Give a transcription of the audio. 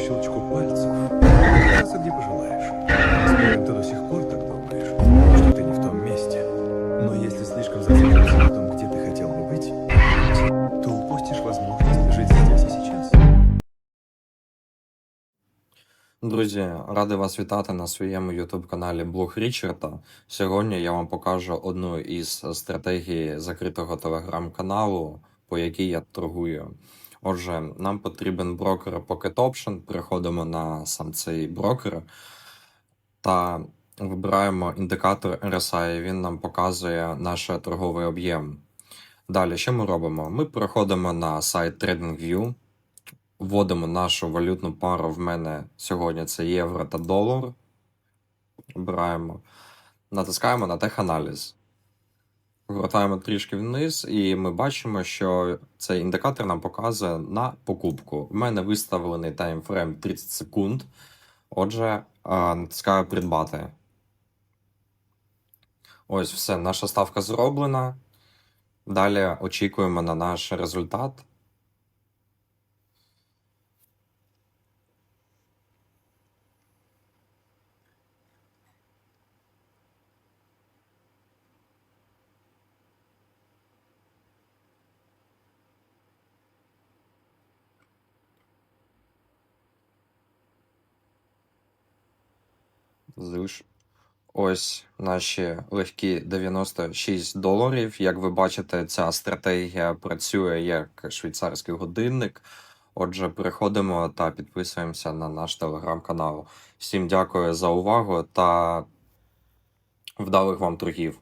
щелчку пальцев. Оказаться где пожелаешь. Спорим, ты до сих пор так думаешь, что ты не в том месте. Но если слишком зациклился на том, где ты хотел бы быть, то упустишь возможность жить здесь и сейчас. Друзі, радий вас вітати на своєму youtube каналі Блог Річарда. Сьогодні я вам покажу одну із стратегій закритого телеграм-каналу, по якій я торгую. Отже, нам потрібен брокер Pocket Option. Переходимо на сам цей брокер та вибираємо індикатор RSI. Він нам показує наш торговий об'єм. Далі, що ми робимо? Ми переходимо на сайт TradingView. Вводимо нашу валютну пару. В мене сьогодні це євро та долар. Обираємо. Натискаємо на теханаліз. Повертаємо трішки вниз, і ми бачимо, що цей індикатор нам показує на покупку. У мене виставлений таймфрейм 30 секунд. Отже, а, натискаю придбати. Ось все, наша ставка зроблена. Далі очікуємо на наш результат. Зиш. Ось наші легкі 96 доларів. Як ви бачите, ця стратегія працює як швейцарський годинник. Отже, переходимо та підписуємося на наш телеграм-канал. Всім дякую за увагу та вдалих вам торгів.